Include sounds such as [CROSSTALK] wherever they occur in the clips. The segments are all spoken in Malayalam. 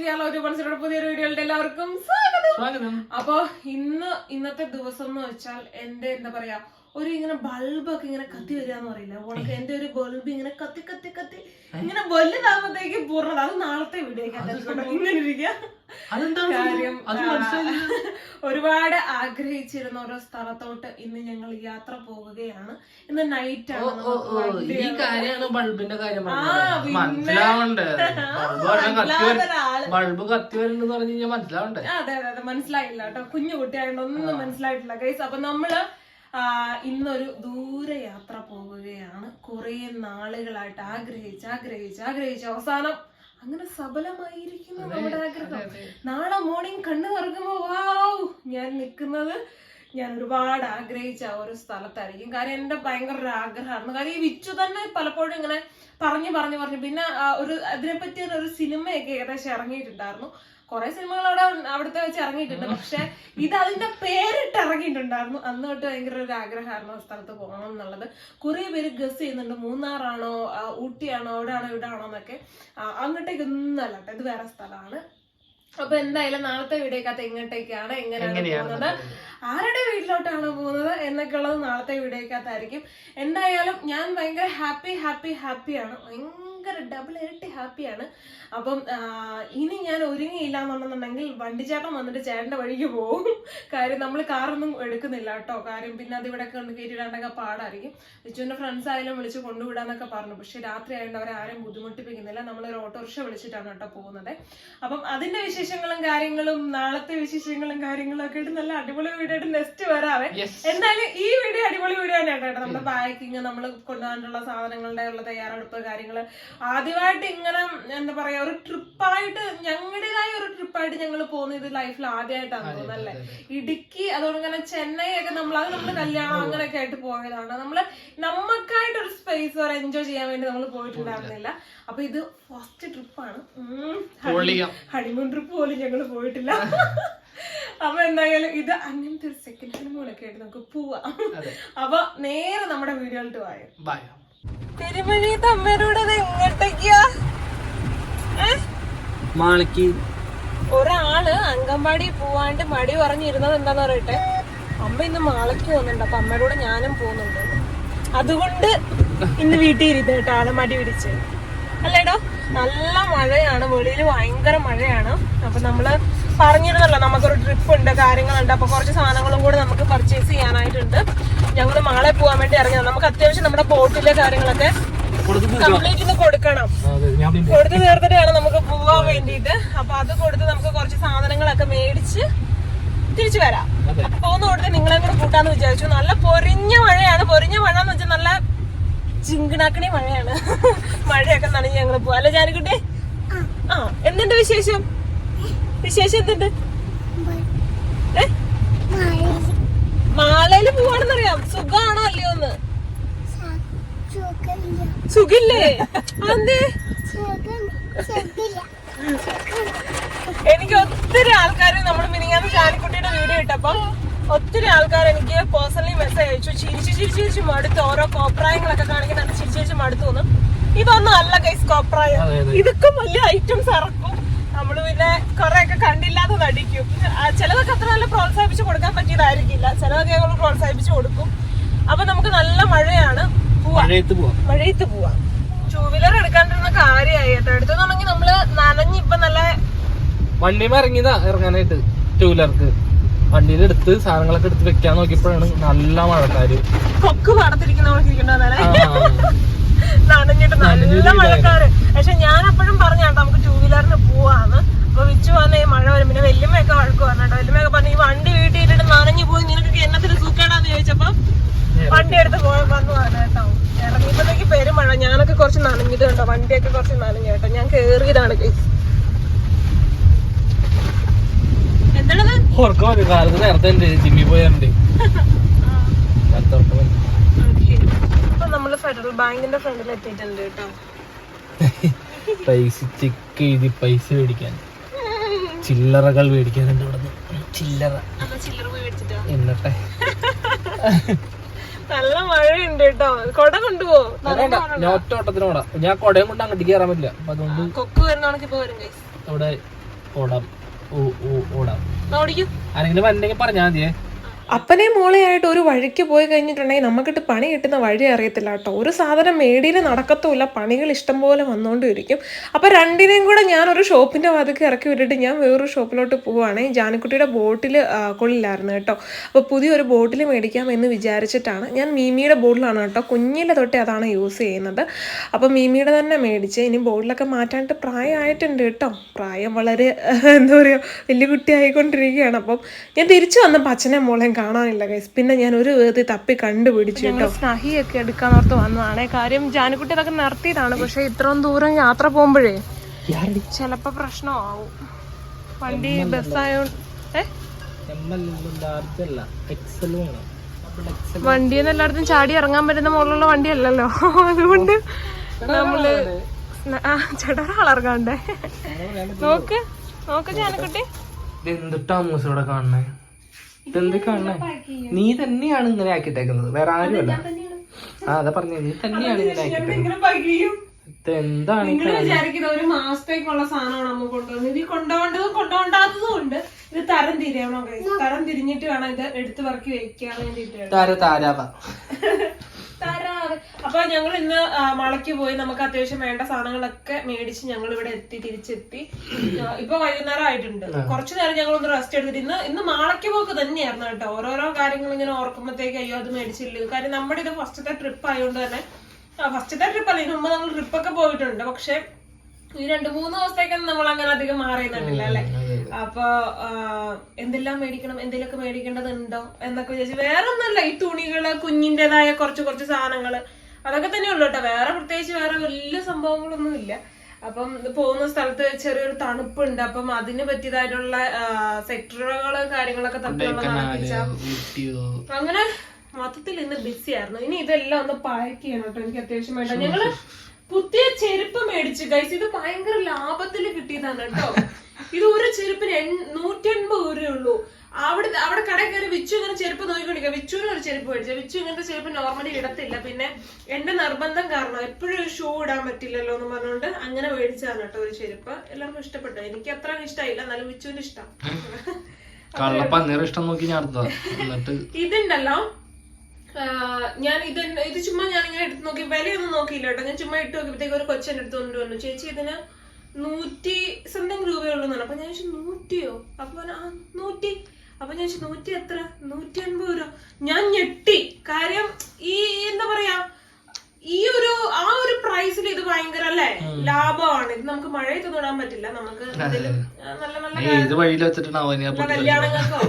കേരള ഒരു മനസ്സിലൂടെ പുതിയൊരു വീഡിയോയുടെ എല്ലാവർക്കും സ്വാഗതം. അപ്പൊ ഇന്ന് ഇന്നത്തെ ദിവസം എന്ന് വെച്ചാൽ എന്റെ എന്താ പറയാ ഒരു ഇങ്ങനെ ബൾബൊക്കെ ഇങ്ങനെ കത്തി വരിക എന്ന് പറയില്ല? ഉണക്ക് എന്റെ ഒരു ബൾബ് ഇങ്ങനെ കത്തി കത്തി കത്തി. ഇങ്ങനെ വലുതാകുമ്പോഴത്തേക്ക് പൂർണത. അത് നാളത്തെ ഇങ്ങനെ ഇരിക്കുക ആ, ഒരുപാട് ആഗ്രഹിച്ചിരുന്ന ഓരോ സ്ഥലത്തോട്ട് ഇന്ന് ഞങ്ങൾ യാത്ര പോവുകയാണ് ഇന്ന് നൈറ്റ് ആണ്. ബൾബിന്റെ കാര്യം. മനസ്സിലാവണ്ടേ? [LAUGHS] ബൾബ് കത്തി പറഞ്ഞു കഴിഞ്ഞാൽ മനസ്സിലാവണ്ടേ? അതെ അതെ അതെ. മനസ്സിലായില്ല കേട്ടോ. കുഞ്ഞു കുട്ടിയായോണ്ട് ഒന്നും മനസ്സിലായിട്ടില്ല. ഗൈസ് അപ്പൊ നമ്മൾ ഇന്നൊരു ദൂരയാത്ര പോവുകയാണ്. കുറെ നാളുകളായിട്ട് ആഗ്രഹിച്ച് ആഗ്രഹിച്ച് ആഗ്രഹിച്ച് അവസാനം അങ്ങനെ സഫലമായിരിക്കുന്നു നമ്മുടെ ആഗ്രഹം. നാളെ മോർണിംഗ് കണ്ണു തുറക്കുമ്പോൾ വാവ് ഞാൻ നിൽക്കുന്നത് ഞാൻ ഒരുപാട് ആഗ്രഹിച്ച ഒരു സ്ഥലത്തായിരിക്കും. കാര്യം എന്റെ ഭയങ്കര ഒരു ആഗ്രഹമായിരുന്നു. കാര്യം ഈ വിച്ചു തന്നെ പലപ്പോഴും ഇങ്ങനെ പറഞ്ഞു പറഞ്ഞു പറഞ്ഞു. പിന്നെ ഒരു അതിനെപ്പറ്റി ഒരു സിനിമയൊക്കെ ഏകദേശം ഇറങ്ങിയിട്ടുണ്ടായിരുന്നു. കുറെ സിനിമകൾ അവിടെ അവിടുത്തെ വെച്ച് ഇറങ്ങിയിട്ടുണ്ട്. പക്ഷെ ഇത് അതിന്റെ പേരിട്ട് ഇറങ്ങിയിട്ടുണ്ടായിരുന്നു. അന്ന് തൊട്ട് ഭയങ്കര ഒരു ആഗ്രഹമായിരുന്നു ആ സ്ഥലത്ത് പോകണം എന്നുള്ളത്. കുറെ പേര് ഗസ് ചെയ്യുന്നുണ്ട്. മൂന്നാറാണോ ഊട്ടിയാണോ അവിടെയാണോ ആണോ എന്നൊക്കെ. അങ്ങോട്ടേക്കൊന്നും അല്ല ഇത് വേറെ സ്ഥലമാണ്. അപ്പൊ എന്തായാലും നാളത്തെ വീഡിയോക്കകത്ത് എങ്ങോട്ടേക്കാണ് എങ്ങനെയാണ് പോകുന്നത് ആരുടെ വീട്ടിലോട്ടാണ് പോകുന്നത് എന്നൊക്കെ ഉള്ളത് നാളത്തെ വീഡിയോക്കകത്തായിരിക്കും. എന്തായാലും ഞാൻ ഭയങ്കര ഹാപ്പി ഹാപ്പി ഹാപ്പിയാണ്. ഭയങ്കര ഡബിൾ ഇരട്ടി ഹാപ്പിയാണ് അപ്പം ഇനി ഞാൻ ഒരുങ്ങിയില്ല എന്നുണ്ടെന്നുണ്ടെങ്കിൽ വണ്ടിച്ചേട്ടൻ വന്നിട്ട് ചേട്ടന്റെ വഴിക്ക് പോകും. കാര്യം നമ്മൾ കാറൊന്നും എടുക്കുന്നില്ല കേട്ടോ. കാര്യം പിന്നെ അത് ഇവിടെ കൊണ്ട് കയറ്റിയിടാണ്ടൊക്കെ പാടായിരിക്കും. വിച്ചുവിന്റെ ഫ്രണ്ട്സ് ആയാലും വിളിച്ച് കൊണ്ടുവിടാന്നൊക്കെ പറഞ്ഞു. പക്ഷെ രാത്രി ആയതുകൊണ്ട് അവരെ ആരും ബുദ്ധിമുട്ടിപ്പിക്കുന്നില്ല. നമ്മളൊരു ഓട്ടോറിക്ഷ വിളിച്ചിട്ടാണ് കേട്ടോ പോകുന്നത്. അപ്പം അതിന്റെ വിശേഷങ്ങളും കാര്യങ്ങളും നാളത്തെ വിശേഷങ്ങളും കാര്യങ്ങളും ഒക്കെ ആയിട്ട് നല്ല അടിപൊളി വീഡിയോ ആയിട്ട് നെക്സ്റ്റ് വരാവേ. എന്തായാലും ഈ വീഡിയോ അടിപൊളി വീഡിയോ തന്നെയാണ് കേട്ടോ. നമ്മുടെ പാക്കിങ് നമ്മൾ കൊണ്ടുപോകാനുള്ള സാധനങ്ങളുടെ ഉള്ള തയ്യാറെടുപ്പ് കാര്യങ്ങൾ ആദ്യമായിട്ട് ഇങ്ങനെ എന്താ പറയാ ഒരു ട്രിപ്പായിട്ട് ഞങ്ങളുടേതായ ഒരു ട്രിപ്പായിട്ട് ഞങ്ങൾ പോകുന്നത് ഇത് ലൈഫിൽ ആദ്യമായിട്ടാണ് തോന്നുന്നത് അല്ലേ ഇടുക്കി അതുകൊണ്ട് ഇങ്ങനെ ചെന്നൈ ഒക്കെ നമ്മൾ അത് നമ്മൾ കല്യാണം അങ്ങനെയൊക്കെ ആയിട്ട് പോയതാണ്. നമ്മൾ നമുക്കായിട്ട് ഒരു സ്പേസ് ഒരു എൻജോയ് ചെയ്യാൻ വേണ്ടി നമ്മൾ പോയിട്ടുണ്ടായിരുന്നില്ല. അപ്പൊ ഇത് ഫസ്റ്റ് ട്രിപ്പാണ്. ഹണിമൂൺ ട്രിപ്പ് പോലും ഞങ്ങൾ പോയിട്ടില്ല. അപ്പൊ എന്തായാലും ഇത് അങ്ങനത്തെ ഒരു സെക്കൻഡ് ഹണിമൂൺ ഒക്കെ ആയിട്ട് നമുക്ക് പോവാം. അപ്പൊ നേരെ നമ്മുടെ വീഡിയോയിലോട്ട് പോയോ ബൈ തമ്മരോട് എങ്ങോട്ടേക്കാ? ഒരാൾ അംഗൻവാടി പോവാണ്ട് മടി പറഞ്ഞിരുന്നത് എന്താന്ന് പറയട്ടെ അമ്മ ഇന്ന് മാളയ്ക്ക് പോകുന്നുണ്ട് അപ്പൊ അമ്മയുടെ ഞാനും പോകുന്നുണ്ട്. അതുകൊണ്ട് ഇന്ന് വീട്ടിൽ ഇരുന്ന് കേട്ടോ ആൾ മടി പിടിച്ച്. അല്ലേടോ? നല്ല മഴയാണ്. വെളിയിൽ ഭയങ്കര മഴയാണ്. അപ്പൊ നമ്മൾ പറഞ്ഞിരുന്നല്ലോ നമുക്കൊരു ട്രിപ്പ് ഉണ്ട് കാര്യങ്ങളുണ്ട്. അപ്പൊ കുറച്ച് സാധനങ്ങളും കൂടെ നമുക്ക് പർച്ചേസ് ചെയ്യാനായിട്ടുണ്ട്. ഞങ്ങൾ മാളെ പോകാൻ വേണ്ടി ഇറങ്ങിയത്. നമുക്ക് അത്യാവശ്യം നമ്മുടെ ബോട്ടിലെ കാര്യങ്ങളൊക്കെ കംപ്ലീറ്റ് ഇന്ന് കൊടുക്കണം. കൊടുത്തു തീർത്തിട്ടാണ് നമുക്ക് പോവാൻ വേണ്ടിയിട്ട്. അപ്പൊ അത് കൊടുത്ത് നമുക്ക് കുറച്ച് സാധനങ്ങളൊക്കെ മേടിച്ച് തിരിച്ചു വരാം. പോകുന്ന കൊടുത്ത് നിങ്ങളെ കൂടെ കൂട്ടാന്ന് വിചാരിച്ചു. നല്ല പൊരിഞ്ഞ മഴയാണ്. പൊരിഞ്ഞ മഴ എന്ന് വെച്ചാൽ നല്ല ചിങ്കിണാക്കണി മഴയാണ്. ഞങ്ങൾ പോവാ. അല്ലെ ജാനക്കുട്ടി ആ. എന്തുണ്ട് വിശേഷം? വിശേഷം എന്തുണ്ട്? മാളയിൽ പോവാണെന്നറിയാം. സുഖാണോ അല്ലയോ ഒന്ന് സുഖില്ലേ? അതെന്തേ? എനിക്ക് ഒത്തിരി ആൾക്കാർ നമ്മൾ മിനിങ്ങാന്ന് ചാലിക്കുട്ടിയുടെ വീഡിയോ ഇട്ടപ്പം ഒത്തിരി ആൾക്കാർ എനിക്ക് പേഴ്സണലി മെസ്സേജ് അയച്ചു. ചിരിച്ച് ചിരിച്ച് ചിരിച്ച് മടുത്ത്. ഓരോ കോപ്രായങ്ങളൊക്കെ കാണിക്കുന്നുണ്ട്. ചിരിച്ച് ചിരിച്ച് മടുത്തു തോന്നും. ഇതൊന്നും അല്ല ഗൈസ് കോപ്രായ. ഇതൊക്കെ വലിയ ഐറ്റംസ് ഇറക്കും. നമ്മൾ പിന്നെ കുറെ ഒക്കെ കണ്ടില്ലാതെ നടിക്കും. ചിലതൊക്കെ അത്ര നല്ല പ്രോത്സാഹിപ്പിച്ച് കൊടുക്കാൻ പറ്റിയതായിരിക്കില്ല. ചിലതൊക്കെ ഞങ്ങൾ പ്രോത്സാഹിപ്പിച്ച് കൊടുക്കും. അപ്പൊ നമുക്ക് നല്ല മഴയാണ്. മഴയത്ത് പോവാം. മഴയത്ത് പോവാം. ടൂ വീലർ എടുക്കാണ്ടിരുന്ന കാര്യമായി കേട്ടോ. എടുത്തെന്നുണ്ടെങ്കിൽ നമ്മൾ നനഞ്ഞ് ഇപ്പൊ നല്ല വണ്ടിയിൽ ഇറങ്ങിയതാ ഇറങ്ങാനായിട്ട് ടൂ വീലർക്ക് വണ്ടിയിൽ എടുത്ത് സാധനങ്ങളൊക്കെ എടുത്ത് വെക്കാൻ നോക്കിയപ്പോഴാണ് നല്ല മഴക്കാര്. കൊക്ക് ആ. നനഞ്ഞിട്ട് നല്ല മഴക്കാറ്. പക്ഷെ ഞാൻ അപ്പോഴും പറഞ്ഞാട്ടോ നമുക്ക് ടൂ വീലറിന് പോവാന്ന്. അപ്പൊ വിച്ചു വന്ന ഈ മഴ വരും. പിന്നെ വെല്ലുമ്മയൊക്കെ വഴക്ക് പറഞ്ഞോ വല്യമ്മയൊക്കെ പറഞ്ഞു ഈ വണ്ടി വീട്ടിൽ ഇട്ടിട്ട് നനഞ്ഞു പോയി നിനക്ക് എന്നത്തിന് സൂക്കേടാന്ന് ചോദിച്ചപ്പോ വണ്ടി എടുത്ത് പോയി വന്നു കേട്ടോ. ഇറങ്ങിയപ്പോഴത്തേക്ക് പെരുമഴ ഞാനൊക്കെ കുറച്ച് നനഞ്ഞത് കേട്ടോ വണ്ടിയൊക്കെ കുറച്ച് നനഞ്ഞു കേട്ടോ. ഞാൻ കേറിയതാണ്. എന്താണത്? ഓർക്കം ഒരു കാലത്ത് നേരത്തെ ജിമ്മി പോയാണ്ട് [LAUGHS] [LAUGHS] ഫെഡറൽ ബാങ്കിന്റെ ഫ്രണ്ടിൽ എത്തിയിട്ടുണ്ട് കേട്ടോ. [LAUGHS] പൈസ ചെക്ക് എഴുതി പൈസ മേടിക്കാൻ. ചില്ലറകൾ മേടിക്കാനുണ്ട് ഇവിടെ ചില്ലറ. ചില്ലറ എന്നിട്ടെ [LAUGHS] നല്ല മഴയുണ്ട് കേട്ടോ. കൊട കൊണ്ടുപോ. ഞാൻ ഒറ്റ ഓട്ടത്തിന് കൊട. ഞാൻ കൊടയും കൊണ്ട് അങ്ങോട്ട് കയറാൻ പറ്റില്ല. അപ്പൊ അതുകൊണ്ട് കൊക്ക് വരുന്ന കണക്ക് ഇപ്പൊ വരും അവിടെ ഓടാം. ഓടാം. ആരെങ്കിലും വരണ്ടെങ്കിൽ പറഞ്ഞാൽ മതിയേ. അപ്പനെ മോളെയായിട്ട് ഒരു വഴിക്ക് പോയി കഴിഞ്ഞിട്ടുണ്ടെങ്കിൽ നമുക്കിട്ട് പണി കിട്ടുന്ന വഴി അറിയത്തില്ല കേട്ടോ. ഒരു സാധനം മേടിയിൽ നടക്കത്തുമില്ല. പണികൾ ഇഷ്ടം ഇഷ്ടംപോലെ വന്നുകൊണ്ടിരിക്കും അപ്പോൾ രണ്ടിനെയും കൂടെ ഞാൻ ഒരു ഷോപ്പിന്റെ വാതിക്ക് ഇറക്കി വിട്ടിട്ട് ഞാൻ വേറൊരു ഷോപ്പിലോട്ട് പോവുകയാണ്. ജാനക്കുട്ടിയുടെ ബോട്ടിൽ കൊള്ളില്ലായിരുന്നു കേട്ടോ. അപ്പോൾ പുതിയൊരു ബോട്ടിൽ മേടിക്കാം എന്ന് വിചാരിച്ചിട്ടാണ്. ഞാൻ മീമിയുടെ ബോട്ടിലാണ് കേട്ടോ. കുഞ്ഞിലെ തൊട്ടേ അതാണ് യൂസ് ചെയ്യുന്നത്. അപ്പോൾ മീമിയുടെ തന്നെ മേടിച്ച് ഇനി ബോട്ടിലൊക്കെ മാറ്റാനായിട്ട് പ്രായമായിട്ടുണ്ട് കേട്ടോ. പ്രായം വളരെ എന്താ പറയുക വലിയ കുട്ടി ആയിക്കൊണ്ടിരിക്കുകയാണ് അപ്പം ഞാൻ തിരിച്ചു വന്നപ്പോൾ അച്ഛനെ മോളെയും കാണാനില്ല ഗൈസ് പിന്നെ ഞാൻ ഒരു വിധത്തിൽ തപ്പി കണ്ടുപിടിച്ചു സ്നാഹിയൊക്കെ സ്നഹിയൊക്കെ ഓർത്ത് വന്നതാണ്. കാര്യം ജാനുകുട്ടി അതൊക്കെ നിർത്തിയതാണ്. പക്ഷെ ഇത്രയും ദൂരം യാത്ര പോകുമ്പോഴേ ചിലപ്പോ പ്രശ്നമാവും. വണ്ടി ബസ്സായോണ്ട് വണ്ടി വണ്ടിന്ന് എല്ലായിടത്തും ചാടി ഇറങ്ങാൻ പറ്റുന്ന മുകളിലുള്ള വണ്ടി അല്ലല്ലോ അതുകൊണ്ട് നമ്മൾ ചേട്ടാ ഒരാളിറങ്ങാണ്ടേ നോക്ക്. നോക്ക് ജാനക്കുട്ടി. എന്തിട്ടാ മൂസ ഇവിടെ കാണണേ ഇതെന്ത് കാണണേ? നീ തന്നെയാണ് ഇങ്ങനെ ആക്കിട്ടേക്കുന്നത് വേറെ ആരുമല്ല ആ അതാ പറഞ്ഞ. നീ തന്നെയാണ് ഇങ്ങനെ ആക്കിട്ടേക്കുന്നത് ഇതെന്താണ് പകിയും എന്താണ് നിങ്ങൾ വിചാരിക്കുന്ന ഒരു മാസത്തേക്കുള്ള സാധനമാണ് അമ്മ കൊണ്ടുവന്നത്. ഇത് കൊണ്ടുപോകേണ്ടതും കൊണ്ടുപോകേണ്ടാത്തതും ഉണ്ട്. ഇത് തരം തിരിയണം. തരം തിരിഞ്ഞിട്ട് വേണം ഇത് എടുത്ത് പറക്കി വെക്കാൻ വേണ്ടിട്ട് താര താരാവ. അപ്പൊ ഞങ്ങൾ ഇന്ന് മളയ്ക്ക് പോയി നമുക്ക് അത്യാവശ്യം വേണ്ട സാധനങ്ങളൊക്കെ മേടിച്ച് ഞങ്ങൾ ഇവിടെ എത്തി തിരിച്ചെത്തി. ഇപ്പൊ വൈകുന്നേരം ആയിട്ടുണ്ട്. കുറച്ചു നേരം ഞങ്ങൾ ഒന്ന് റെസ്റ്റ് എടുത്തിട്ട് ഇന്ന് ഇന്ന് മാളയ്ക്ക് പോക്ക് തന്നെയായിരുന്നു കേട്ടോ. ഓരോരോ കാര്യങ്ങൾ ഇങ്ങനെ ഓർക്കുമ്പോഴത്തേക്ക് അയ്യോ അത് മേടിച്ചില്ല? കാര്യം നമ്മുടെ ഇത് ഫസ്റ്റത്തെ ട്രിപ്പ് ആയതുകൊണ്ട് തന്നെ ഫസ്റ്റത്തെ ട്രിപ്പ് അല്ല ഇതിനു മുമ്പ് നമ്മൾ ട്രിപ്പൊക്കെ പോയിട്ടുണ്ട്. പക്ഷെ ഈ രണ്ടു മൂന്ന് ദിവസത്തേക്കൊന്നും നമ്മൾ അങ്ങനെ അധികം മാറിയുന്നുണ്ടില്ല അല്ലെ? അപ്പൊ എന്തെല്ലാം മേടിക്കണം എന്തെങ്കിലുമൊക്കെ മേടിക്കേണ്ടതുണ്ടോ എന്നൊക്കെ വിചാരിച്ചു വേറെ ഒന്നുമല്ല ഈ തുണികൾ കുഞ്ഞിന്റേതായ കുറച്ച് കുറച്ച് സാധനങ്ങൾ അതൊക്കെ തന്നെ ഉള്ളു കേട്ടോ. വേറെ പ്രത്യേകിച്ച് വേറെ വലിയ സംഭവങ്ങളൊന്നും ഇല്ല. അപ്പം പോകുന്ന സ്ഥലത്ത് ചെറിയൊരു തണുപ്പുണ്ട് അപ്പം അതിന് പറ്റിയതായിട്ടുള്ള സെക്ടറുകൾ കാര്യങ്ങളൊക്കെ അങ്ങനെ മൊത്തത്തിൽ ഇന്ന് ബിസി ആയിരുന്നു ഇനി ഇതെല്ലാം ഒന്ന് പാക്ക് ചെയ്യണം കേട്ടോ എനിക്ക് അത്യാവശ്യം വേണ്ട. ഞങ്ങൾ പുതിയ ചെരുപ്പ് മേടിച്ചു ഗൈസ് ഇത് ഭയങ്കര ലാഭത്തിൽ കിട്ടിയതാണ് കേട്ടോ. ഇത് ഒരു ചെരുപ്പിന് നൂറ്റി എൺപത് രൂപയേ ഉള്ളൂ അവിടെ അവിടെ കട കയറി വിച്ചു ഇങ്ങനെ ചെരുപ്പ് നോക്കിക്കൊണ്ടിരിക്കുക. വിച്ചുവിന് ഒരു ചെരുപ്പ് മേടിച്ചു. വിച്ചു ഇങ്ങനത്തെ ചെരുപ്പ് നോർമലി ഇടത്തില്ല. പിന്നെ എന്റെ നിർബന്ധം കാരണം എപ്പോഴും ഒരു ഷൂ ഇടാൻ പറ്റില്ലല്ലോ എന്ന് പറഞ്ഞുകൊണ്ട് അങ്ങനെ മേടിച്ചതാണ് കേട്ടോ ഒരു ചെരുപ്പ്. എല്ലാവർക്കും ഇഷ്ടപ്പെട്ടു. എനിക്ക് അത്ര ഇഷ്ടമായില്ല. എന്നാലും വിച്ചുവിന് ഇഷ്ടം. ഇതുണ്ടല്ലോ. ഞാൻ ഇത് ഇത് ചുമ്മാ ഞാൻ ഇങ്ങനെ എടുത്ത് നോക്കി വിലയൊന്നും നോക്കിയില്ല കേട്ടോ. ഞാൻ ചുമ്മാ ഇട്ട് നോക്കിയപ്പോഴത്തേക്ക് ഒരു കൊച്ചൻ എടുത്ത് കൊണ്ട് വന്നു ചേച്ചി ഇതിന് നൂറ്റി സംതിങ് രൂപയുള്ളൂ എന്നാണ്. അപ്പൊ ഞാൻ ചോദിച്ചു നൂറ്റിയോ? അപ്പൊ ആ നൂറ്റി. അപ്പൊ ഞാൻ ചോദിച്ചു നൂറ്റി എത്ര? നൂറ്റി അൻപത് രൂപ. ഞാൻ ഞെട്ടി. കാര്യം ഈ എന്താ പറയാ ഈ ഒരു ആ ഒരു പ്രൈസിൽ ഇത് ഭയങ്കര അല്ലേ? ലാഭമാണ്. ഇത് നമുക്ക് മഴയത്ത് തൊടാൻ പറ്റില്ല. നമുക്ക് നല്ല നല്ല ഏത് വഴിയിൽ ഞാൻ കല്യാണങ്ങൾക്കോ?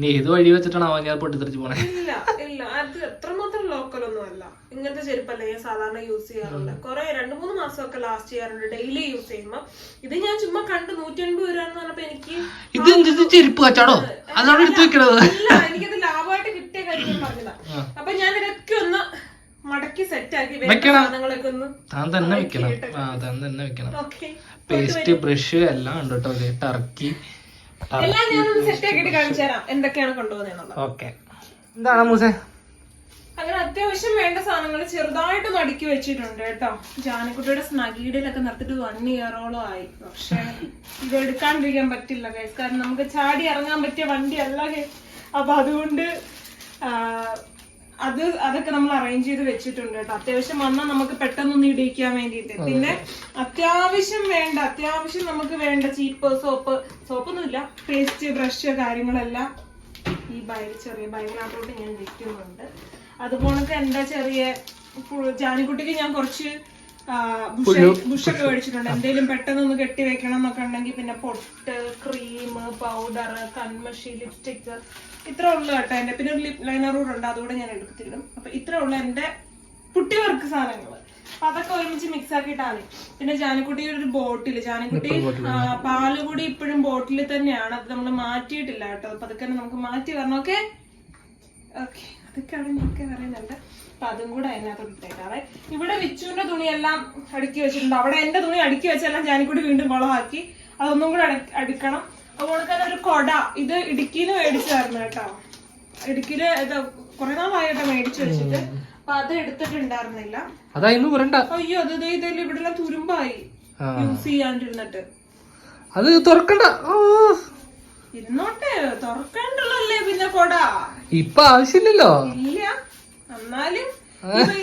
നീ ഏത് വഴി വെച്ചിട്ടാണ് അവൻ പൊട്ടിത്തെറിച്ച് പോണേ? ഇല്ല ഇല്ല അത് എത്രമാത്രം ലോക്കൽ ഒന്നും അല്ല ഇങ്ങനത്തെ ചെരുപ്പല്ല ഞാൻ സാധാരണ യൂസ് ചെയ്യാറുണ്ട് കുറെ രണ്ടു മൂന്ന് മാസമൊക്കെ ലാസ്റ്റ് ചെയ്യാറുണ്ട് ഡെയിലി യൂസ് ചെയ്യുമ്പോ. ഇത് ഞാൻ ചുമ്മാ കണ്ട് നൂറ്റി അൻപത് രൂപ എന്ന് പറഞ്ഞപ്പോ എനിക്ക് ഇത് ചെരുപ്പ് കച്ചാടോ അതാണ് എടുത്തു വെക്കണത്? ഇല്ല എനിക്കത് ലാഭമായിട്ട് കിട്ടിയ കാര്യം പറഞ്ഞതാ. അപ്പൊ ഞാൻ ഇതൊക്കെ ഒന്ന് മടക്കി സെറ്റ് ആക്കി വെക്കണം. സാധനങ്ങളൊക്കെ ഒന്ന് താൻ തന്നെ വെക്കണം. ആ താൻ തന്നെ വെക്കണം. ഓക്കെ പേസ്റ്റ് ബ്രഷ് എല്ലാം ഉണ്ട് കേട്ടോ ടർക്കി എല്ലാം ഞാനൊന്ന് സെറ്റ് ആക്കിയിട്ട് കാണിച്ചു തരാം എന്തൊക്കെയാണ് കൊണ്ടുപോകുന്നത് ഓക്കെ എന്താണ് മൂസേ? അങ്ങനെ അത്യാവശ്യം വേണ്ട സാധനങ്ങൾ ചെറുതായിട്ടൊന്ന് അടുക്കി വെച്ചിട്ടുണ്ട് കേട്ടോ. ജാനക്കുട്ടിയുടെ സ്നഗീഡിലൊക്കെ നിർത്തിട്ട് വൺ ഇയറോളം ആയി. പക്ഷെ ഇത് എടുക്കാണ്ടിരിക്കാൻ പറ്റില്ല ഗൈസ് കാരണം നമുക്ക് ചാടി ഇറങ്ങാൻ പറ്റിയ വണ്ടി അല്ല കേസ് അപ്പൊ അതുകൊണ്ട് അത് അതൊക്കെ നമ്മൾ അറേഞ്ച് ചെയ്ത് വെച്ചിട്ടുണ്ട് കേട്ടോ. അത്യാവശ്യം വന്നാൽ നമുക്ക് പെട്ടെന്നൊന്ന് ഇടിയിക്കാൻ വേണ്ടിയിട്ട്. പിന്നെ അത്യാവശ്യം വേണ്ട അത്യാവശ്യം നമുക്ക് വേണ്ട ചീപ്പ് സോപ്പ് സോപ്പൊന്നുമില്ല പേസ്റ്റ് ബ്രഷ് കാര്യങ്ങളെല്ലാം ഈ ബൈ ചെറിയ ബാഗിനകത്തോട്ട് ഞാൻ വെക്കുന്നുണ്ട്. അതുപോലത്തെ എന്റെ ചെറിയ ജാനിക്കുട്ടിക്ക് ഞാൻ കുറച്ച് ബുഷൊക്കെ മേടിച്ചിട്ടുണ്ട്. എന്തെങ്കിലും പെട്ടെന്ന് ഒന്ന് കെട്ടി വെക്കണം എന്നൊക്കെ ഉണ്ടെങ്കിൽ പിന്നെ പൊട്ട് ക്രീം പൗഡർ കൺമഷി ലിപ്സ്റ്റിക് ഇത്ര ഉള്ളു കേട്ടോ എന്റെ പിന്നെ ഒരു ലിപ് ലൈനർ കൂടെ ഉണ്ട്. അതുകൂടെ ഞാൻ എടുത്തിടും അപ്പൊ ഇത്ര ഉള്ള എന്റെ കുട്ടി വർക്ക് സാധനങ്ങൾ. അപ്പൊ അതൊക്കെ ഒരുമിച്ച് മിക്സ് ആക്കിയിട്ടാണ്. പിന്നെ ജാനിക്കുട്ടിയുടെ ഒരു ബോട്ടിൽ ജാനിക്കുട്ടി പാൽ കൂടി ഇപ്പോഴും ബോട്ടിൽ തന്നെയാണ്. അത് നമ്മൾ മാറ്റിയിട്ടില്ല കേട്ടോ. അപ്പൊ അതൊക്കെ നമുക്ക് മാറ്റി വരണം. ഓക്കെ? ഓക്കെ. അതൊക്കെയാണ് ഞങ്ങൾക്ക് പറയുന്നുണ്ട് അപ്പൊ അതും കൂടെ അതിനകത്ത് ഇട്ടേക്കാവേ. ഇവിടെ വിച്ചുവിന്റെ തുണിയെല്ലാം അടുക്കി വെച്ചിട്ടുണ്ട്. അവിടെ എന്റെ തുണി അടുക്കി വെച്ചെല്ലാം ഞാനിക്കൂടി വീണ്ടും വളമാക്കി. അതൊന്നും കൂടെ അടിക്കണം. അതുപോലെ തന്നെ ഒരു കൊട. ഇത് ഇടുക്കിന്ന് മേടിച്ചായിരുന്നു കേട്ടോ. ഇടുക്കിയിൽ ഇത് കുറെ നാളായി കേട്ടോ മേടിച്ചു വെച്ചിട്ട്. അപ്പൊ അത് എടുത്തിട്ടുണ്ടായിരുന്നില്ല. അയ്യോ അത് ഇതിൽ ഇവിടെ തുരുമ്പായി. യൂസ് ചെയ്യാണ്ടിരുന്നിട്ട്. അത് തുറക്കണ്ട. ഇരുന്നോട്ടെ തുറക്കണ്ടല്ലേ പിന്നെ കൊട? ഇപ്പൊ ആവശ്യമില്ലല്ലോ. ഇല്ല. എന്നാലും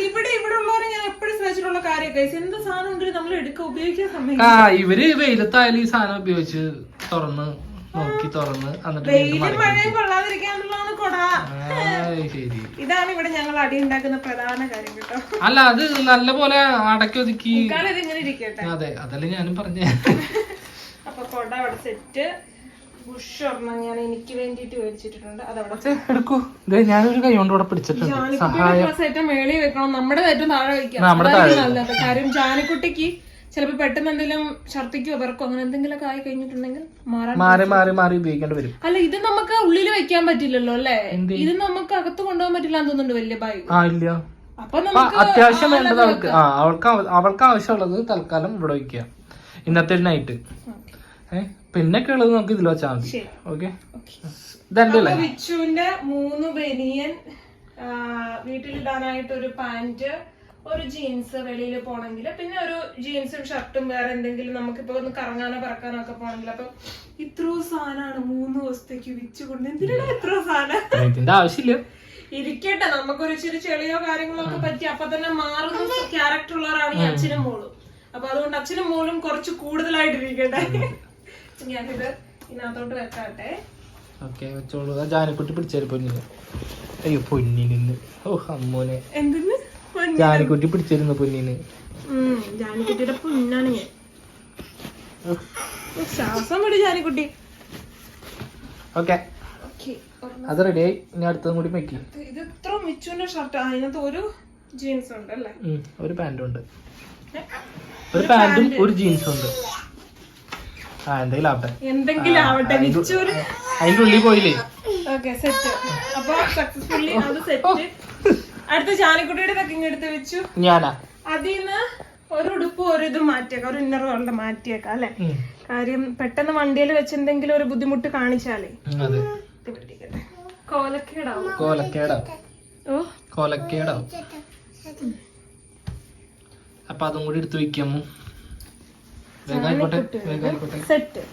ഇവിടെ ഇവിടെ ഉള്ളവരെ ഞാൻ എപ്പോഴും ശ്രമിച്ചിട്ടുള്ള കാര്യമൊക്കെ എന്ത് സാധനം ഉണ്ടെങ്കിലും നമ്മൾ എടുക്കാൻ ഉപയോഗിക്കാൻ സമയം ആ ഇവർ വെയിലത്തായാലും ഈ സാധനം ഉപയോഗിച്ച് തുറന്ന് നോക്കി തുറന്ന് വെയിലും മഴയും കൊള്ളാതിരിക്കാനുള്ളതാണ് കൊട. ശരി. ഇതാണ് ഇവിടെ ഞങ്ങൾ അടി ഉണ്ടാക്കുന്ന പ്രധാന കാര്യം കേട്ടോ. അല്ല അത് നല്ല പോലെ അടക്കി ഒതുക്കി. കാലം ഇതിങ്ങനെ ഇരിക്കട്ടെ. അതെ അതല്ലേ ഞാനും പറഞ്ഞ. അപ്പൊ കൊട അവിടെ സെറ്റ് ബുഷ് ഒരെണ്ണം ഞാൻ എനിക്ക് വേണ്ടിട്ട് മേടിച്ചിട്ടുണ്ട് അതവിടെ എടുക്കൂ. ഞാനൊരു കൈ കൊണ്ട് ഇവിടെ പിടിച്ചിട്ടുണ്ട്. സഹായം. ഏറ്റവും മേളിൽ വെക്കണം. നമ്മുടെ ഏറ്റവും താഴെ വെക്കാം നമ്മുടെ നല്ലത് കാര്യം ജാനക്കുട്ടിക്ക് ചിലപ്പോ പെട്ടെന്ന് എന്തെങ്കിലും ഛർദിക്കോ വിറക്കോ അങ്ങനെ എന്തെങ്കിലും ആയി കഴിഞ്ഞിട്ടുണ്ടെങ്കിൽ മാറി മാറി മാറി ഉപയോഗിക്കേണ്ടി വരും. അല്ല ഇത് നമുക്ക് ഉള്ളിൽ വെക്കാൻ പറ്റില്ലല്ലോ അല്ലേ? ഇത് നമുക്ക് അകത്ത് കൊണ്ടുപോകാൻ പറ്റില്ല എന്ന് തോന്നുന്നുണ്ട് വലിയ ബാഗ് ആ ഇല്ല. അത്യാവശ്യം വേണ്ടത് അവൾക്ക്. ആ അവൾക്ക് അവൾക്ക് ആവശ്യമുള്ളത് തൽക്കാലം ഇവിടെ വയ്ക്കുക. ഇന്നത്തെ നൈറ്റ് പിന്നൊക്കെ ഉള്ളത് നമുക്ക് ഇതിൽ വെച്ചാൽ മതി. ഓക്കെ? അപ്പൊ വിച്ചുവിന്റെ മൂന്ന് ബനിയൻ വീട്ടിലിടാനായിട്ട് ഒരു പാന്റ് ഒരു ജീൻസ് വെളിയിൽ പോണെങ്കിൽ പിന്നെ ഒരു ജീൻസും ഷർട്ടും വേറെ എന്തെങ്കിലും നമുക്കിപ്പോ ഒന്ന് കറങ്ങാനോ പറക്കാനോ ഒക്കെ പോണെങ്കിൽ അപ്പൊ ഇത്രയോ സാധനമാണ് മൂന്ന് ദിവസത്തേക്ക് വിച്ചു കൊണ്ട് എന്തിനാ ഇത്ര സാധനം ആവശ്യമില്ല. ഇരിക്കട്ടെ നമുക്കൊരു ഇച്ചിരി ചെളിയോ കാര്യങ്ങളോ ഒക്കെ പറ്റി അപ്പൊ തന്നെ മാറുന്ന ക്യാരക്ടർ ഉള്ളവരാണ് ഈ അച്ഛനും മോളും. അപ്പൊ അതുകൊണ്ട് അച്ഛനും മോളും കുറച്ച് കൂടുതലായിട്ട് കൂടുതലായിട്ടിരിക്കട്ടെ ഞാനിത് ഇതിനകത്തോട്ട് വെക്കാട്ടെ. ഓക്കെ വെച്ചോളൂ. ആ ജാനക്കുട്ടി പിടിച്ചാൽ പൊന്നിന്. അയ്യോ പൊന്നിന് ഓ അമ്മോനെ. എന്തിന് ജാനക്കുട്ടി പിടിച്ചിരുന്നു പൊന്നിന്. ജാനക്കുട്ടിയുടെ പൊന്നാണ് ഞാൻ. ശ്വാസം വിട് ജാനിക്കുട്ടി. ഓക്കെ. അത് അത് റെഡിയായി ഇനി അടുത്തതും കൂടി വെക്കി. ഇത് ഇത്ര മിച്ചുവിന്റെ ഷർട്ട് അതിനകത്ത് ഒരു ജീൻസ് ഉണ്ട് അല്ലേ ഒരു പാന്റും ഉണ്ട്. ഒരു പാന്റും ഒരു ജീൻസും ഉണ്ട്. ആ എന്തെങ്കിലും ആവട്ടെ. എന്തെങ്കിലും ആവട്ടെ മിച്ചൂര് അതിന്റെ ഉള്ളിൽ പോയില്ലേ? Okay set. അപ്പൊ സക്സസ്ഫുള്ളി അത് സെറ്റ്. അടുത്ത ചാനക്കുട്ടിയുടെ തക്കിങ് എടുത്ത് വെച്ചു. ഞാനാ. അതിന്ന് ഒരു ഉടുപ്പ് ഒരു ഇത് മാറ്റിയേക്കാം ഒരു ഇന്നർ കൊണ്ട് മാറ്റിയേക്കാം അല്ലെ? കാര്യം പെട്ടെന്ന് വണ്ടിയിൽ വെച്ച് എന്തെങ്കിലും ഒരു ബുദ്ധിമുട്ട് കാണിച്ചാലേ. കോലക്കേടാവും. കോലക്കേടാവും. ഓ. കോലക്കേടാവും. അപ്പൊ അതും കൂടി എടുത്തു വെക്കാമോ വേഗം ആയിക്കോട്ടെ വേഗം ആയിക്കോട്ടെ സെറ്റ്.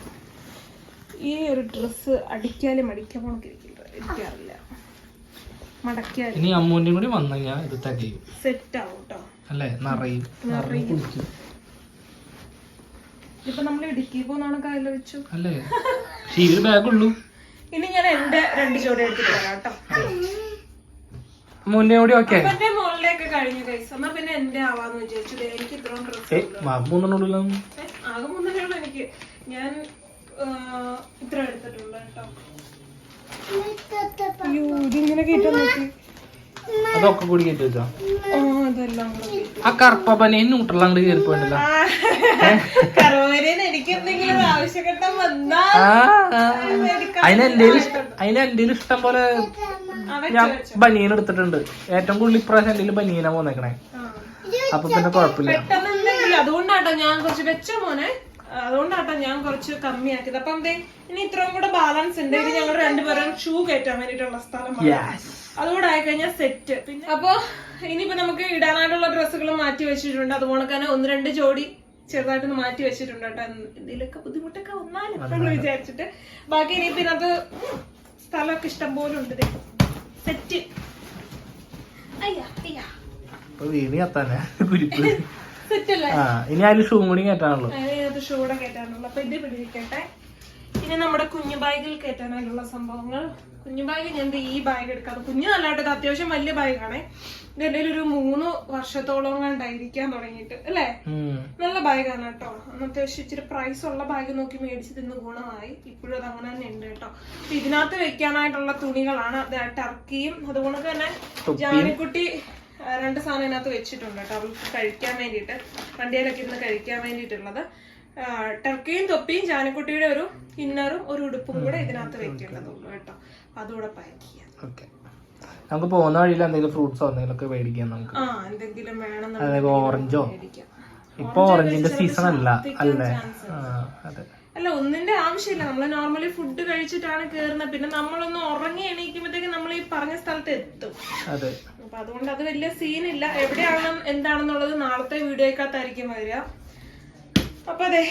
ഈ ഒരു ഡ്രസ്സ് അടിക്കാനും പോണക്കിരിക്കില്ല എനിക്കറിയില്ല. മടക്കിയാലും. ഇനി അമ്മൂന്റെ കൂടി വന്നു കഴിഞ്ഞാൽ ഇത് തികയും. സെറ്റ് ആവും കേട്ടോ അല്ലേ നിറയും. കുളിക്കും. ഇപ്പൊ നമ്മൾ ഇടുക്കി പോകുന്നാണ് കയ്യിൽ വെച്ചു അല്ലേ? ബാഗ് ഉള്ളൂ ഇനി ഞാൻ എന്റെ രണ്ട് ജോഡി എടുത്തിട്ട് വരാം കേട്ടോ. കൂടി ഓക്കെ എനിക്ക് മൂന്നെണ്ണുള്ളൂ ഞാൻ ഇത്ര എടുത്തിട്ടുള്ളൂ കേട്ടോ. അതൊക്കെ കൂടി വെച്ചോ? ആ കേട്ടു. ആ കറുപ്പനെ നൂട്ടെല്ലാം കൂടി കയറി അതിനെന്തേലും കറുവരേന്ന് എനിക്ക് എന്തെങ്കിലും ഒരു ആവശ്യഘട്ടം വന്നാ ആ, ആ. അതിന് എന്റെ അതിന് എന്റെ ഇഷ്ടം പോലെ ഞാൻ ബനിയൻ എടുത്തിട്ടുണ്ട്. ഏറ്റവും കൂടുതൽ ഇപ്രാവശ്യം എന്തെങ്കിലും ബനിയനാ പോന്നേക്കണേ അപ്പൊ പിന്നെ കുഴപ്പമില്ല. അതുകൊണ്ടാട്ടോ ഞാൻ കുറച്ച് വെച്ച മോനെ? അതുകൊണ്ടാട്ടോ ഞാൻ കുറച്ച് കമ്മിയാക്കിയത്. അപ്പൊ എന്തേ ഇനി ഇത്രയും കൂടെ ബാലൻസ് ഉണ്ട്. ഇത് ഞങ്ങൾ രണ്ടുപേരും ഷൂ കയറ്റാൻ വേണ്ടിട്ടുള്ള സ്ഥലം അതുകൂടെ ആയി ആയിക്കഴിഞ്ഞാൽ സെറ്റ് പിന്നെ അപ്പൊ ഇനിയിപ്പോ നമുക്ക് ഇടാനായിട്ടുള്ള ഡ്രസ്സുകൾ മാറ്റി വെച്ചിട്ടുണ്ട്. അതുപോലെ തന്നെ ഒന്ന് രണ്ട് ജോഡി ചെറുതായിട്ടൊന്ന് മാറ്റി വെച്ചിട്ടുണ്ട് കേട്ടോ. ഇതിലൊക്കെ ബുദ്ധിമുട്ടൊക്കെ വന്നാലും വിചാരിച്ചിട്ട്. ബാക്കി ഇനിയിപ്പോ ഇതിനകത്ത് സ്ഥലമൊക്കെ ഇഷ്ടം പോലെ ഉണ്ട് സെറ്റ് വീണ് കത്താനെ കുരിപ്പ്. [LAUGHS] സെറ്റ് അല്ലേ ആ ഇനി അതിൽ ഷൂ കൂടി കേട്ടാണല്ലോ ഷൂടെ കേട്ടാണല്ലോ അപ്പൊ ഇത് പിടിക്കട്ടെ ഇനി നമ്മുടെ കുഞ്ഞു ബാഗിൽ കയറ്റാനായിട്ടുള്ള സംഭവങ്ങൾ. കുഞ്ഞു ബാഗ് ഞാൻ ഈ ബാഗ് എടുക്കാതെ? കുഞ്ഞു നല്ലതായിട്ട് ഇത് അത്യാവശ്യം വലിയ ബാഗാണ് ഇത് എന്റെ ഒരു മൂന്ന് വർഷത്തോളം കണ്ടായിരിക്കാൻ തുടങ്ങിയിട്ട് അല്ലേ? നല്ല ബാഗാണ് കേട്ടോ. അന്ന് അത്യാവശ്യം ഇച്ചിരി പ്രൈസ് ഉള്ള ബാഗ് നോക്കി മേടിച്ച് തിന്ന് ഗുണമായി. ഇപ്പോഴും അത് അങ്ങനെ തന്നെ ഉണ്ട് കേട്ടോ. അപ്പൊ ഇതിനകത്ത് വെക്കാനായിട്ടുള്ള തുണികളാണ് ടർക്കിയും അതുകൊണ്ട് തന്നെ ജാനിക്കുട്ടി രണ്ട് സാധനം ഇതിനകത്ത് വെച്ചിട്ടുണ്ട് കേട്ടോ. അവൾക്ക് കഴിക്കാൻ വേണ്ടിയിട്ട് വണ്ടിയിലൊക്കെ ഇരുന്ന് കഴിക്കാൻ വേണ്ടിയിട്ടുള്ളത്. ടർക്കിയും തൊപ്പിയും ജാനക്കുട്ടിയുടെ ഒരു ഇന്നറും ഒരു ഉടുപ്പും കൂടെ ഇതിനകത്ത് വെക്കേണ്ടതുള്ളൂ കേട്ടോ. അതുകൂടെ പാക്ക് ചെയ്യാം. നമുക്ക് പോകുന്ന വഴിയിൽ എന്തെങ്കിലും ഫ്രൂട്ട്സോ എന്തെങ്കിലുമൊക്കെ മേടിക്കാം നമുക്ക്. ആ എന്തെങ്കിലും വേണം അതായത് ഓറഞ്ചോ ഇപ്പൊ ഓറഞ്ചിന്റെ സീസൺ അല്ല അല്ലേ? അതെ. അല്ല ഒന്നിന്റെ ആവശ്യമില്ല. നമ്മൾ നോർമലി ഫുഡ് കഴിച്ചിട്ടാണ് കേറുന്നത്. പിന്നെ നമ്മളൊന്ന് ഉറങ്ങി എണീക്കുമ്പോഴത്തേക്ക് നമ്മൾ ഈ പറഞ്ഞ സ്ഥലത്ത് എത്തും. അതെ. അപ്പൊ അതുകൊണ്ട് അത് വലിയ സീനില്ല എവിടെയാണ് എന്താണെന്നുള്ളത് നാളത്തെ വീഡിയോക്കകത്തായിരിക്കും വരിക. അപ്പൊ അതെ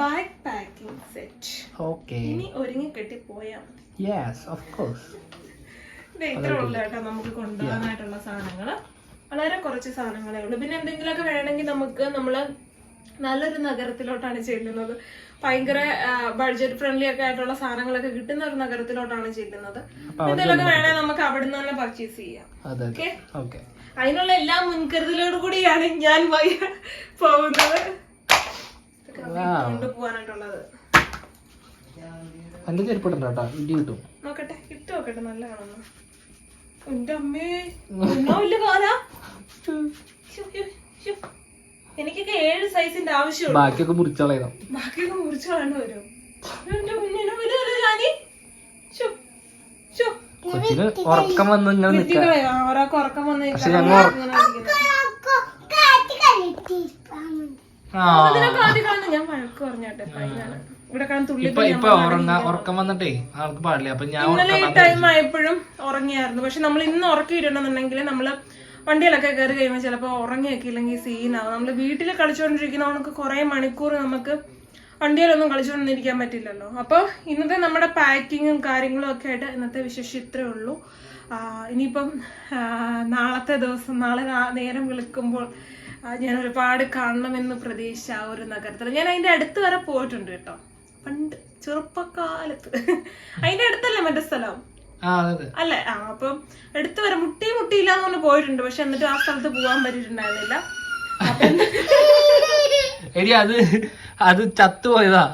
ബാഗ് പാക്കിംഗ് സെറ്റ് ഓക്കെ ഇനി ഒരുങ്ങി കെട്ടി പോയാ മതി. യെസ് ഓഫ് കോഴ്സ് ഇത് ഇത്ര ഉള്ളു കേട്ടോ നമുക്ക് കൊണ്ടുപോകാനായിട്ടുള്ള സാധനങ്ങൾ വളരെ കുറച്ച് സാധനങ്ങളേ ഉള്ളൂ. പിന്നെ എന്തെങ്കിലുമൊക്കെ വേണമെങ്കിൽ നമുക്ക് നമ്മൾ നല്ലൊരു നഗരത്തിലോട്ടാണ് ചെല്ലുന്നത്. ഭയങ്കര ബഡ്ജറ്റ് ഫ്രണ്ട്ലി ഒക്കെ ആയിട്ടുള്ള സാധനങ്ങളൊക്കെ കിട്ടുന്ന ഒരു നഗരത്തിലോട്ടാണ് ചെല്ലുന്നത്. എന്തെങ്കിലുമൊക്കെ വേണമെങ്കിൽ നമുക്ക് അവിടെ നിന്ന് തന്നെ പർച്ചേസ് ചെയ്യാം. ഓക്കെ അതിനുള്ള എല്ലാ മുൻകരുതലോടു കൂടിയാണ് ഞാൻ പോകുന്നത്. കൊണ്ടുപോകാനായിട്ടുള്ളത് എന്റെ ചെരുപ്പിട്ടുണ്ട് കേട്ടോ ഇടി കിട്ടും. നോക്കട്ടെ ഇട്ട് നോക്കട്ടെ നല്ല എന്റെ അമ്മേ കാലാ. എനിക്കൊക്കെ ഏഴ് സൈസിന്റെ ആവശ്യമുള്ളൂ. ബാക്കിയൊക്കെ മുറിച്ചളയണം. ബാക്കിയൊക്കെ മുറിച്ചു വരും. എന്റെ മുന്നിനെ ഞാനീ. കൊച്ചിന് ഉറക്കം വന്ന് ഇങ്ങനെ ഒരാൾക്ക് ഉറക്കം ആദ്യം കാണുന്ന ഞാൻ വഴക്ക് പറഞ്ഞോട്ടെ പയ്യനാണ്. ഇവിടെ കാണാൻ തുള്ളി ഇപ്പൊ ഇപ്പൊ ഉറങ്ങ ഉറക്കം വന്നിട്ടേ ആൾക്ക് പാടില്ല. അപ്പൊ ഞാൻ ഇന്നലെ ഈ ടൈം ആയപ്പോഴും ഉറങ്ങിയായിരുന്നു. പക്ഷെ നമ്മൾ ഇന്ന് ഉറക്കിയിട്ടുണ്ടെന്നുണ്ടെങ്കിൽ നമ്മൾ വണ്ടിയിലൊക്കെ കയറി കഴിയുമ്പോൾ ചിലപ്പോൾ ഉറങ്ങിയൊക്കെ ഇല്ലെങ്കിൽ സീനാവും നമ്മൾ വീട്ടിൽ കളിച്ചുകൊണ്ടിരിക്കുന്നവർക്ക് കുറേ മണിക്കൂർ നമുക്ക് വണ്ടിയിലൊന്നും കളിച്ചുകൊണ്ടിരിക്കാൻ പറ്റില്ലല്ലോ. അപ്പോൾ ഇന്നത്തെ നമ്മുടെ പാക്കിങ്ങും കാര്യങ്ങളും ഒക്കെ ആയിട്ട് ഇന്നത്തെ വിശേഷം ഇത്രേ ഉള്ളൂ. ഇനിയിപ്പം നാളത്തെ ദിവസം നാളെ നേരം വിളിക്കുമ്പോൾ ആ, ഞാൻ ഒരുപാട് കാണണമെന്ന് പ്രതീക്ഷിച്ച ആ ഒരു നഗരത്തിൽ. ഞാൻ അതിന്റെ അടുത്ത് വരെ പോയിട്ടുണ്ട് കേട്ടോ. പണ്ട് ചെറുപ്പക്കാലത്ത്. അതിന്റെ അടുത്തല്ലേ മറ്റേ സ്ഥലം? അതെ അതെ. അല്ലേ? ആ അപ്പം എടുത്തു വരെ മുട്ടി മുട്ടിയില്ല എന്ന് പറഞ്ഞ് പോയിട്ടുണ്ട്. പക്ഷെ എന്നിട്ട് ആ സ്ഥലത്ത് പോകാൻ പറ്റിയിട്ടുണ്ടായിരുന്നില്ല. എടി അത് അത് ചത്തുപോയതാ.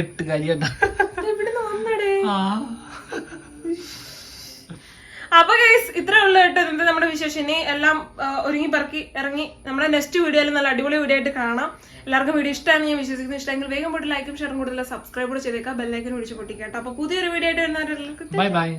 എട്ട് കരിയണ്ട. എവിടെ വന്നടേ? ആ. അപ്പൊ ഗൈസ് ഇത്രേ ഉള്ളു കേട്ടോ. ഇന്നത്തെ നമ്മുടെ വിശേഷം. ഇനി എല്ലാം ഒരുങ്ങി പറക്കി ഇറങ്ങി നമ്മുടെ നെക്സ്റ്റ് വീഡിയോയിൽ നല്ല അടിപൊളി വീഡിയോ ആയിട്ട് കാണാം. എല്ലാവർക്കും വീഡിയോ ഇഷ്ടമാണ് ഞാൻ വിശ്വസിക്കുന്നത് ഇഷ്ടമെങ്കിൽ വേഗം പോയിട്ട് ലൈക്കും ഷെയറും കൂടുതൽ സബ്സ്ക്രൈബ് കൂടെ ചെയ്തേക്കാം. ബെല്ലൈക്കൻ വിളിച്ച് പൊട്ടിക്കാം അപ്പൊ പുതിയൊരു വീഡിയോ ആയിട്ട് വരുന്നവരെല്ലാവർക്കും ബൈ ബൈ